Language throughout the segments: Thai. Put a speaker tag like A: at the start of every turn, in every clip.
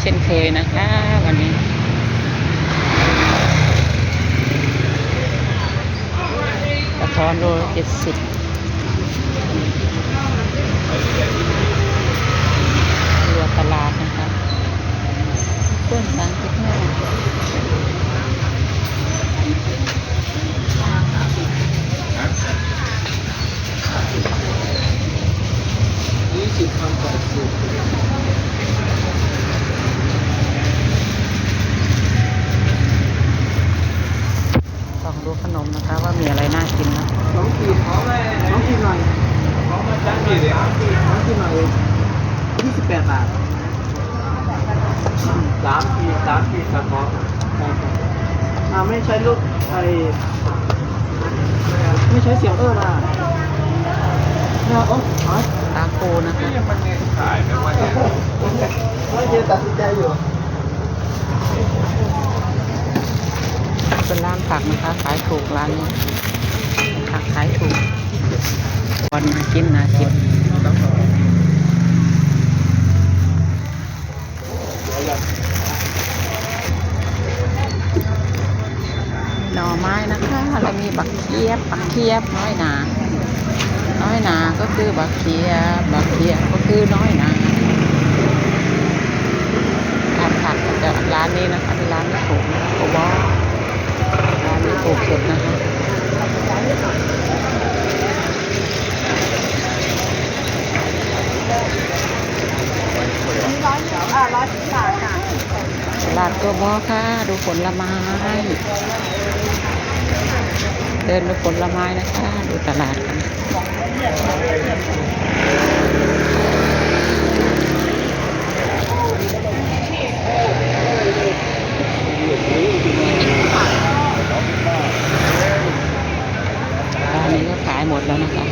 A: เช่นเคยนะคะ วันนี้กระท้อนโลเจ็ดสิบรือตลาดนะคะเพื่อนสามสิบห้า
B: ยี่สิบคำแปดสิบ
A: ลองดูขน มนะคะว่ามีอะไรน่ากินนะ
B: สองขีดขอเลยสองขีดหน่อยสองขีดเลยสองขีดหน่อยยี่สิบแปดบาทสามขีดสามขีดครับหมออ่าไม่ใช้ลูกไอไม่ใช้เสียงเออนะนะโอ้หา
A: ตาโกนะคะ
B: มันเนี่ยขายไม่ไหวไม่เยตัดสินใจอยู่
A: เป็นร้านผักนะคะ ขายถูกร้านนี้ผักขายถูกวันน่ากินน่ากินหน่อไม้นะคะแล้วมีบักเคียบบักเคียบน้อยหนา น้อยหนาก็คือบักเคียบบักเคียบก็คือน้อยหนาร้านผักจะร้านนี้นะคะเป็นร้านถูกนะโอวา ร้านนี้ถูกสุดนะคะ
C: ร้อยอ่าร้อยสิบบาทค่ะ
A: ตลาดตัวบอค่ะ ดูผลไม้ เดินดูผลไม้นะคะ ดูตลาดกัน ร้านนี้ก็ขายหมด แล้วนะคะ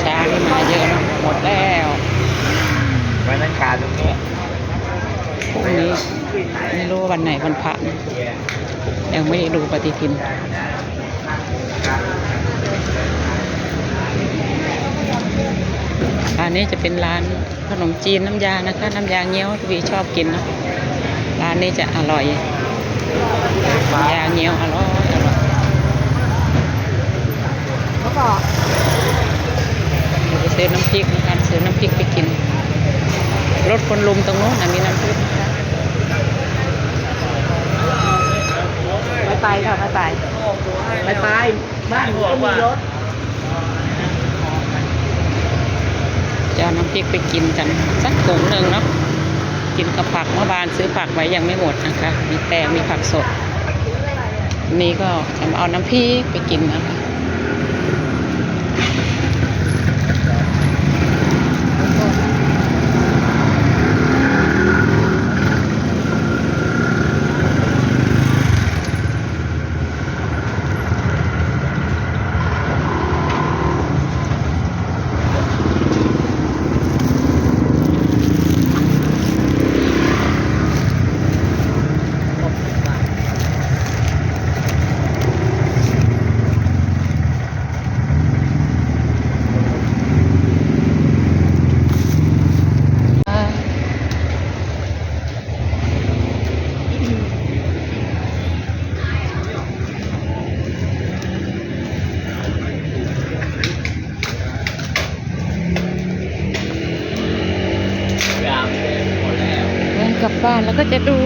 A: เช้านี่มาเยอะเนอะหมดแล้ว
B: วันนั้นขาดตรงนี้
A: พรุ่งนี้ไม่รู้ว่าวันไหนวันพระนะยังไม่ได้ดูปฏิทินร้านนี้จะเป็นร้านขนมจีนน้ำยานะคะ น้ำยาเงี้ยวที่วีชอบกินนะร้านนี้จะอร่อยน้ำยาเงี้ยวอร่อยอร่อย
C: แล้วก็
A: เดี๋ยวไป ซื้อน้ำพริกนะคะซื้อน้ำพริกไปกิน รถคนลุมตรงโน้นนะมีน้ำพริกนะคะ
C: ไปไปค่ะไปไปไปไปบ้านก็มีรถ
A: จะเอาน้ำพริกไปกินกันสักถุงหนึ่งเนาะกินกับผักเมื่อวานซื้อผักไว้ยังไม่หมดนะคะ มีแตงมีผักสด นี่ก็จะมาเอาน้ำพริกไปกินนะคะ กลับบ้านแล้วก็จะดู